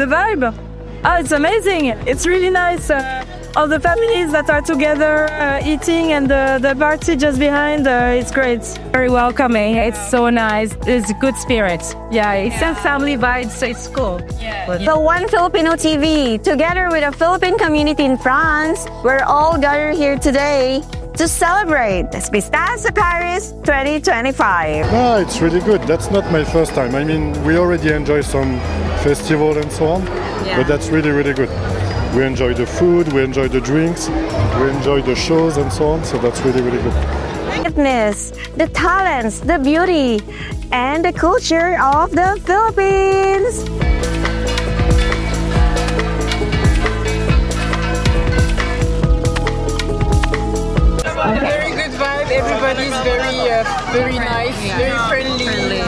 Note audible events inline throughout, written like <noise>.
the vibe. Oh, it's amazing. It's really nice. Uh, all the families that are together uh, eating and the, the party just behind, uh, it's great. Very welcoming. It's so nice. It's good spirit. Yeah, it's a family vibe, so it's cool. The One Filipino TV, together with a Philippine community in France, we're all gathered here today to celebrate the Pistas Paris 2025. No, it's really good. That's not my first time. I mean, we already enjoy some festival and so on, but that's really, really good. We enjoy the food, we enjoy the drinks, we enjoy the shows and so on, so that's really, really good. Fitness, the talents, the beauty, and the culture of the Philippines. Very good vibe. Everybody's very, uh, very nice, very friendly,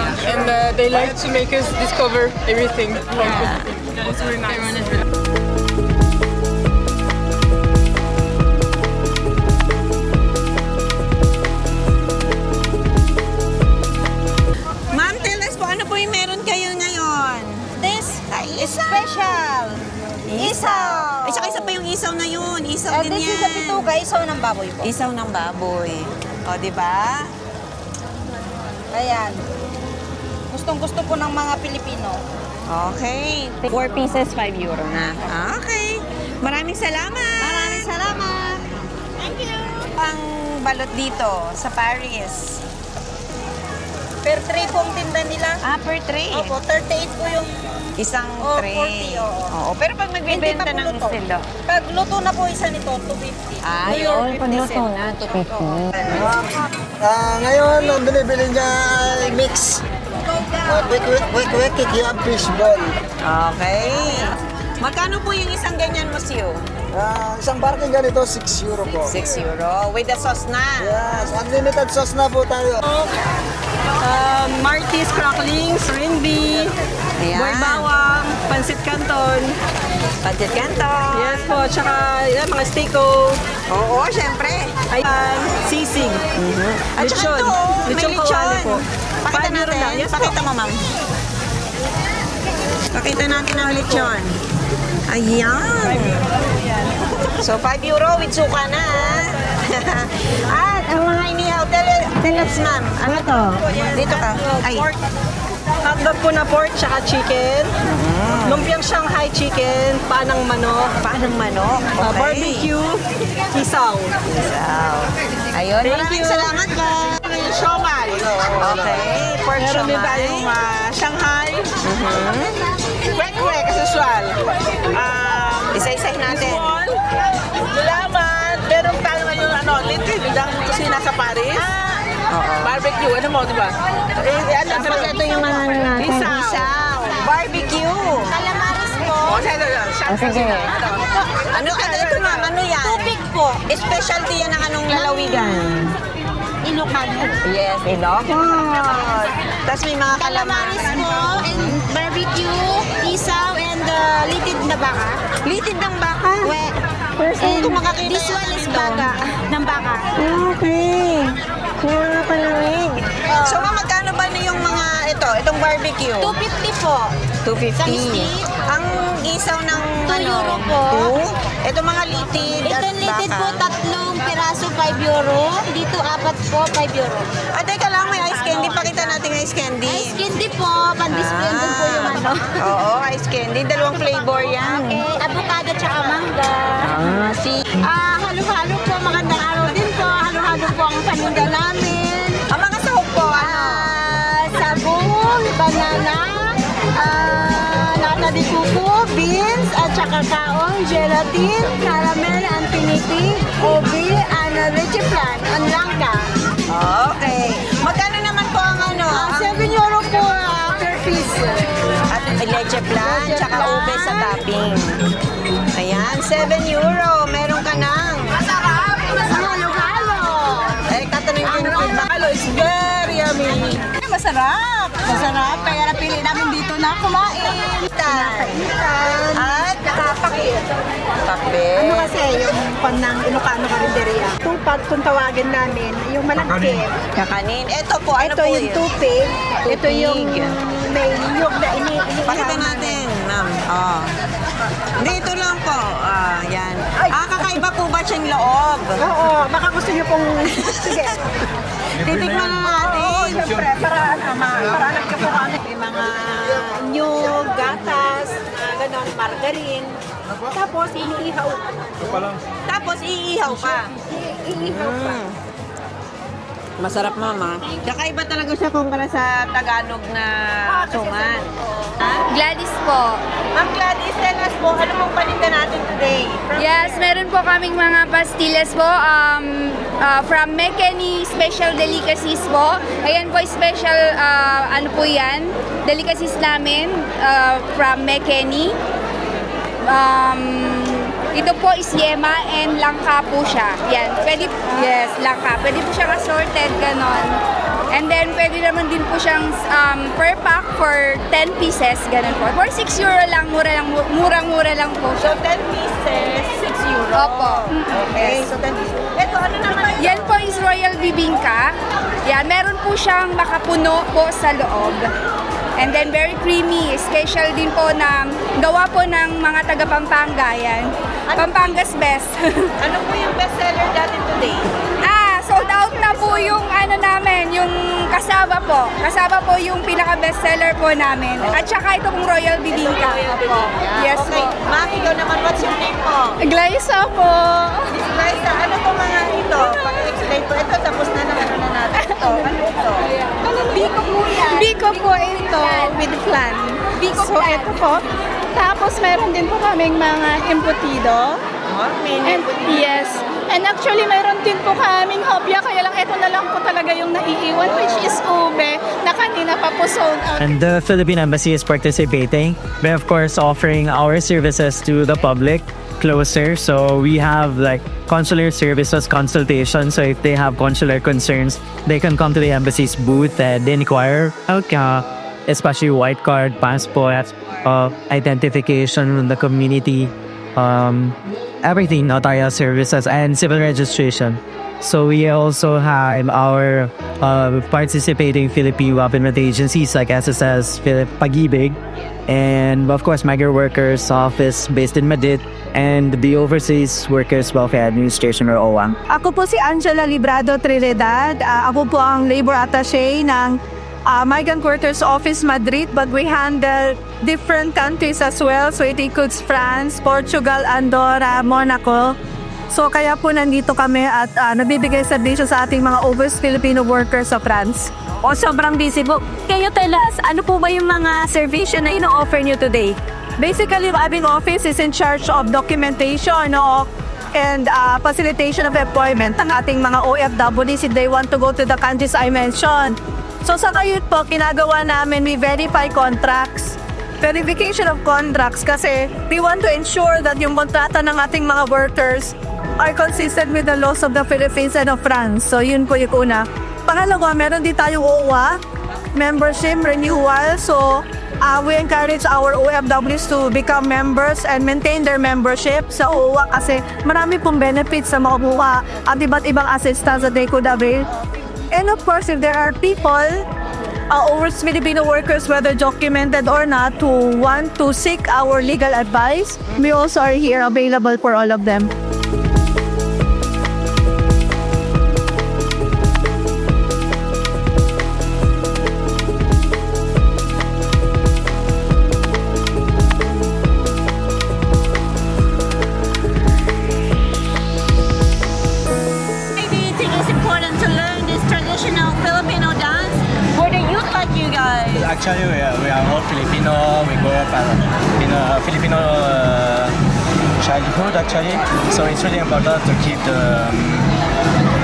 and uh, they like to make us discover everything. Yeah. It's very nice. Ma'am, tell us po, ano po yung meron kayo? This is special. Isaw. Ay, saka isa pa yung isaw na yun. Isaw Uh, din this yan. is a bituka, isaw ng baboy po. Isaw ng baboy. O, di ba? Ayan. Gustong gusto po ng mga Pilipino. Okay. 4 pieces, 5 euro na. Okay. Maraming salamat. Maraming salamat. Thank you. Ang balot dito sa Paris. Per tray po ang tinda nila. Ah, per tray. Opo, 38 po yung Isang Oh, tray. 40, oo. Oo. Pero pag nagbibenta ng luto. estilo. Pag luto na po isa nito, 250. Ay, New York oo, 50 pagluto cent. na, 250. Ah, ngayon, ang binibili niya ay mix. Quick, quick, quick, quick, kikiam fish ball. Okay. Magkano po yung isang ganyan, Monsieur? Ah, isang barking ganito, 6 euro po. 6 euro. With the sauce na. Yes, unlimited sauce na po tayo. Um, Martis, cracklings, rinby, Ayan. boy bawang, pansit canton. Pancit canton. Yes po, tsaka yan, mga steako, Oo, syempre. ayan, sisig. At saka Lechon. ito, oh, may Lechon lechon. kawali po. Pakita Five natin. lang. Yes. Pakita mo, ma'am. Pakita natin ang lechon. Ayan. So, 5 euro with suka na. ah. <laughs> At ang mga inihaw. Tell, tell us, ma'am. Ano to? Dito ka. Ay. Hotdog po na pork, tsaka chicken. Mm. Lumpiang Shanghai chicken, panang manok. Paanong manok? uh, Okay. barbecue, isaw. Wow. Ayun. Thank Maraming you. salamat ka. Siomay. Okay. Pork Meron din siomay. tayong uh, Shanghai. Kwek-kwek, as usual. Um, Isa-isahin natin. Small. Salamat. Meron tayo ngayon, ano, little bidang kusina sa Paris. Barbecue, ano mo, di ba? Eh, ano, Tapos ito yung mga ano natin. Isaw. Isaw. Barbecue. Calamaris po. Oh, sige, sige. sige. Ano, ano ito ma'am? Ano yan? Tubig po. Specialty yan ng anong lalawigan? Ilocano. Yes, Ilocos. Tapos may mga Calamaris kalamaris. po. And barbecue, isaw, and uh, litid na baka. Litid ng baka. We, First time and ko makakita this yan one is baga. Ng baka. Okay. Kaya palamig. So, ma'am, magkano ba na yung mga ito, itong barbecue? 250 po. 250. Sa stick. Ang isaw ng Two ano? euro po. Two? Ito mga litid Ito at litid baka. po, tatlong piraso, 5 euro. Dito, apat po, 5 euro. Ah, teka lang, may ice candy. Pakita natin yung ice candy. Ice candy po, pan-display Ah. doon po yung ano. Oo, ice candy. Dalawang flavor yan. Okay, avocado tsaka mangga. Ah, si... Ah, gelatin, caramel, antiniti, obi, and leche flan, ang langka. Okay. Magkano naman po ang ano? Ah, ang 7 euro po ah, per piece. at leche plan, Leche tsaka flan. ube sa topping. Ayan, 7 euro. Meron ka ng... Masarap! Halo-halo! Eh, tatanungin ko. Halo is very yummy. Masarap! Masarap, kaya napili namin dito na kumain. At nakapakit. Pakbet. Ano kasi yung pan ng Ilocano Karinderia. Tupad kung tawagin namin, yung malagkit. Kakanin. Ito po, ano Ito po yung yun? tupig. Ito yung may niyog na ini ini Pakita natin, ma'am. Oh. naman po. Ah, yan. Ah, kakaiba po ba siyang loob? Oo, baka gusto niyo pong... <laughs> Sige. Titikman na natin. Siyempre, para, ano, ma- para alam niyo po kung ano. May mga nyug, gatas, uh, ganon, margarine. Tapos, iniihaw. Tapos iihaw pa. Iihaw pa. Masarap mama. Kakaiba talaga siya kumpara sa Tagalog na suman. Ha? Gladys po. Ma'am Gladys, tell us po, ano pong paninda today? Yes, meron po kaming mga pastillas po um, uh, from Mekeni Special Delicacies po. Ayan po, special, uh, ano po yan, delicacies namin uh, from Mekeni. Um, ito po is yema and langka po siya. Yan, pwede, yes, langka. Pwede po siyang assorted, ganon. And then, pwede naman din po siyang um, per pack for 10 pieces, ganon po. For 6 euro lang, mura lang, murang-mura lang po So, siya. 10 pieces, 6 euro. Opo. Okay, so 10 pieces. Ito, ano naman ito? Yan po is Royal Bibingka. Yan, meron po siyang makapuno po sa loob. And then very creamy. Special din po na gawa po ng mga taga Pampanga yan. Pampanga's best. <laughs> Ano po yung best seller natin today? Sold out na po yung ano namin, yung kasaba po. Kasaba po yung pinaka best seller po namin. At saka ito pong Royal Bibingka. Opo. Yes okay. po. Ma'am, ikaw naman, what's your name po? Glyza po. Miss Liza, ano po mga ito? Pag-explain po. Ito, tapos na naman na natin. Ito, ano ito? Biko po yan. Biko po ito with flan. Biko so, flan. ito po. Tapos, meron din po kaming mga embutido. Oh, menu. And yes. And actually, meron din po kaming hopya, kaya lang ito na lang po talaga yung naiiwan, which is ube, na kanina pa po sold out. And the Philippine Embassy is participating by, of course, offering our services to the public closer. So we have like consular services consultation. So if they have consular concerns, they can come to the embassy's booth and inquire. Okay, uh, especially white card, passport, uh, identification in the community, um, everything, notarial services, and civil registration. So we also have our uh, participating Philippine government agencies like SSS, Philip Pag-ibig, and of course Migrant Workers Office based in Madrid, and the Overseas Workers Welfare Administration or OWA. Ako po si Angela Librado Trinidad. Ah, ako po ang labor attaché ng ah, Migrant Workers Office Madrid but we handle different countries as well. So it includes France, Portugal, Andorra, Monaco. So kaya po nandito kami at ah, nabibigay serbisyo sa ating mga overseas Filipino workers sa France. O sobrang busy po. Kayo tell us, ano po ba yung mga servisyo na ino-offer nyo today? Basically, aming office is in charge of documentation no, and uh, facilitation of employment ng ating mga OFWs if they want to go to the countries I mentioned. So sa kayo po, ginagawa namin, we verify contracts. Verification of contracts kasi we want to ensure that yung kontrata ng ating mga workers are consistent with the laws of the Philippines and of France. So yun po yung una. Pangalawa, meron din tayong OWA, membership renewal. So uh, we encourage our OFWs to become members and maintain their membership sa OWA kasi marami pong benefits sa makukuha at iba't ibang assistance that they could avail. And of course, if there are people, uh, overseas Filipino workers, whether documented or not, who want to seek our legal advice, we also are here available for all of them. Actually, we are, we are all Filipino. We grew up in a Filipino uh, childhood, actually. So it's really important to keep the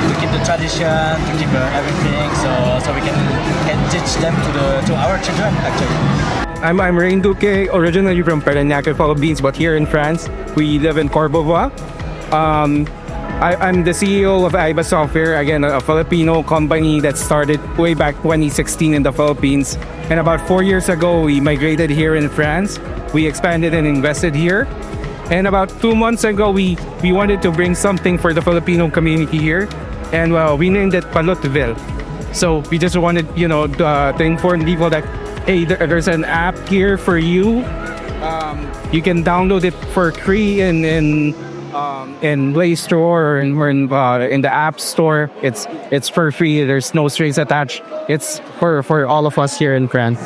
to keep the tradition, to keep uh, everything, so so we can, can teach them to the to our children, actually. I'm, I'm Rain Duque, originally from Parañaque, Philippines, but here in France, we live in Cordoba. Um, I, I'm the CEO of Aiba Software, again, a, Filipino company that started way back 2016 in the Philippines. And about four years ago, we migrated here in France. We expanded and invested here. And about two months ago, we, we wanted to bring something for the Filipino community here. And well, we named it Palotville. So we just wanted, you know, uh, to inform people that hey, there, there's an app here for you. Uh, Um, you can download it for free and, in um, in Play Store or in, or in, uh, in the App Store. It's it's for free. There's no strings attached. It's for for all of us here in France.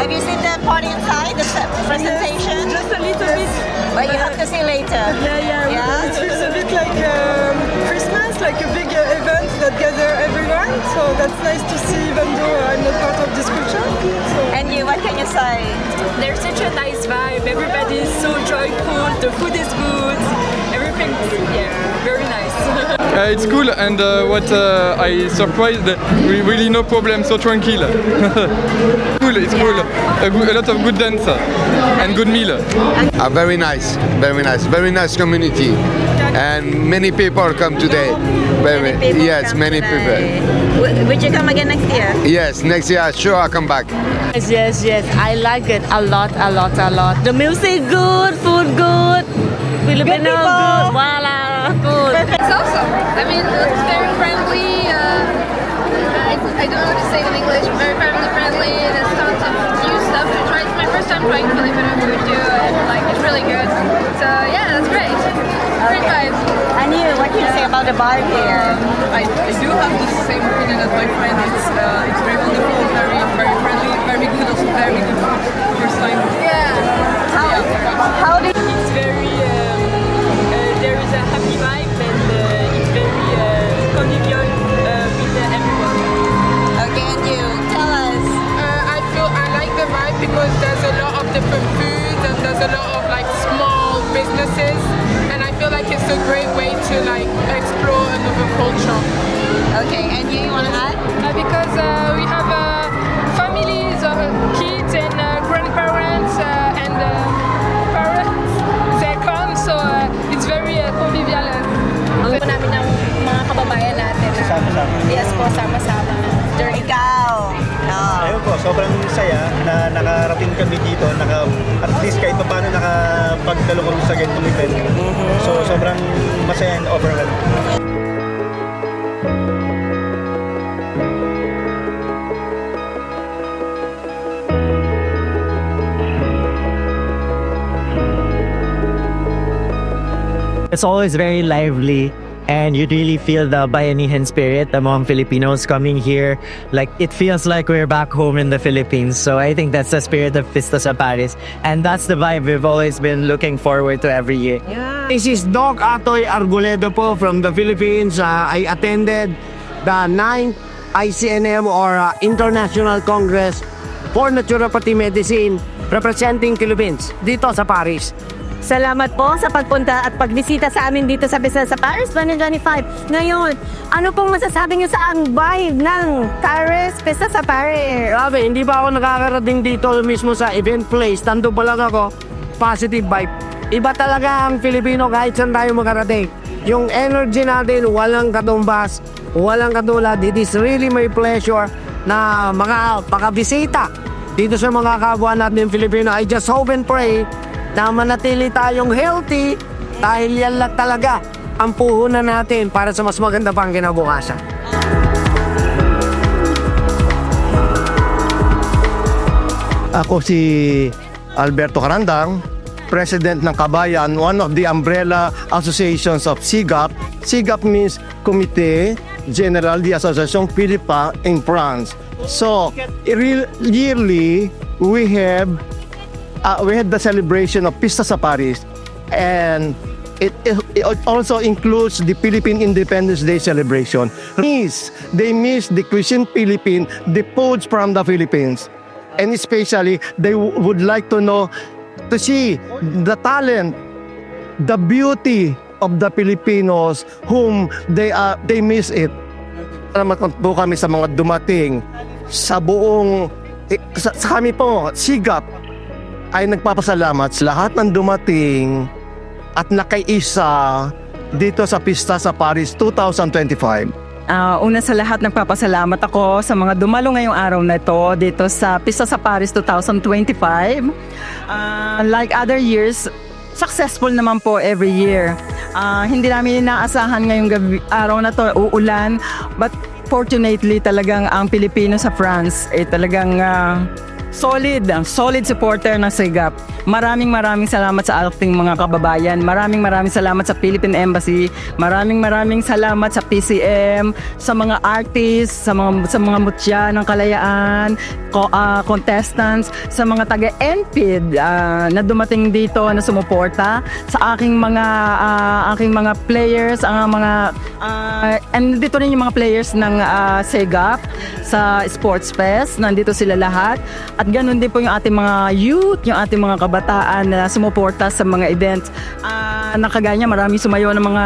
Have you seen the party inside, the se- presentation? Just a little bit. But you have to see later. Yeah, yeah. Yeah? It feels a bit like um, Christmas, like a big uh, event that gather everyone. So that's nice to see, nice vibe. Everybody is so joyful. The food is good. Everything, yeah, very nice. <laughs> Uh, it's cool and uh, what uh, I surprised, we really no problem, so tranquil. <laughs> cool, it's cool. A, a lot of good dance and good meal. Uh, very nice, very nice, very nice community, and many people come today. Very, People yes, come many today. W- would you come again next year? Yes, next year sure I'll come back. Yes, yes, yes. I like it a lot, a lot, a lot. The music good, food good, Filipino people. good, voila, good. It's awesome. I mean, it's very friendly. Uh, I, I don't know how to say it in English. Very family friendly. There's tons of new stuff to try. It's my first time trying Filipino food too, and like it's really good. So yeah, that's great. Great vibe. And you, what can you say about the bar here? I, I do have the same opinion as my friend. It's uh, it's very wonderful, very very friendly, very good, also very good food. First time. Yeah. How, how do different foods and there's a lot of like small businesses and I feel like it's a great way to like explore another culture. Okay, and you, you want to add? Uh, because uh, we have uh, families, uh, kids and uh, grandparents uh, and uh, parents. They come, so uh, it's very uh, convivial. Ang po namin ng mga kababayan natin Sama-sama. yes po, sama-sama. During Ikaw. Ayun po, sobrang saya na nakarating kami dito, naka, at least kahit pa paano nakapagdalo kami sa ganitong event. So sobrang masaya and overwhelmed. It's always very lively and you really feel the Bayanihan spirit among Filipinos coming here. Like it feels like we're back home in the Philippines. So I think that's the spirit of Fiesta sa Paris. And that's the vibe we've always been looking forward to every year. This is Doc Atoy Arguledo po from the Philippines. Uh, I attended the 9th ICNM or uh, International Congress for Naturopathy Medicine representing Philippines dito sa Paris. Salamat po sa pagpunta at pagbisita sa amin dito sa Bisa sa Paris 2025. Ngayon, ano pong masasabi niyo sa ang vibe ng Paris, Bisa sa Paris? Grabe, hindi pa ako nakakarating dito mismo sa event place. Tando pa lang ako, positive vibe. Iba talaga ang Filipino kahit saan tayo makarating. Yung energy natin, walang katumbas, walang katulad. It is really my pleasure na mga makabisita dito sa mga kapwa natin Filipino. I just hope and pray na manatili tayong healthy dahil yan lang talaga ang puhunan natin para sa mas maganda pang kinabukasan. Ako si Alberto Carandang, President ng Kabayan, one of the umbrella associations of SIGAP. SIGAP means Comité General de Association Philippa in France. So, yearly, we have uh, we had the celebration of Pista sa Paris and it, it also includes the Philippine Independence Day celebration. Miss, they miss the cuisine Philippine, the foods from the Philippines. And especially, they would like to know, to see the talent, the beauty of the Filipinos whom they are, they miss it. Salamat po kami sa mga dumating sa buong, eh, sa, sa kami po, sigap, ay nagpapasalamat sa lahat ng dumating at nakaisa dito sa Pista sa Paris 2025. Ah, una sa lahat, nagpapasalamat ako sa mga dumalo ngayong araw na ito dito sa Pista sa Paris 2025. Ah, like other years, successful naman po every year. Ah, hindi namin inaasahan ngayong gabi, araw na to uulan but fortunately talagang ang Pilipino sa France ay talagang ah, solid, ang solid supporter ng SIGAP. Maraming maraming salamat sa ating mga kababayan. Maraming maraming salamat sa Philippine Embassy. Maraming maraming salamat sa PCM, sa mga artists, sa mga sa mga mutya ng kalayaan, ko, ah, contestants, sa mga taga NPID ah, na dumating dito na sumuporta, sa aking mga ah, aking mga players, ang mga ah, and dito rin yung mga players ng ah, SIGAP sa Sports Fest. Nandito sila lahat. At ganun din po yung ating mga youth, yung ating mga kabataan na sumuporta sa mga events. Ah, nakaganya, marami sumayo ng mga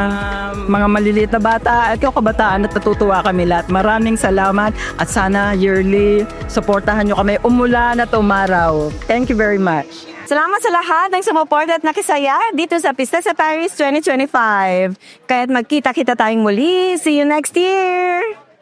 mga maliliit na bata at yung kabataan at natutuwa kami lahat. Maraming salamat at sana yearly supportahan nyo kami umulan at umaraw. Thank you very much. Salamat sa lahat ng sumuporta at nakisaya dito sa Pista sa Paris 2025. Kaya't magkita-kita tayong muli. See you next year!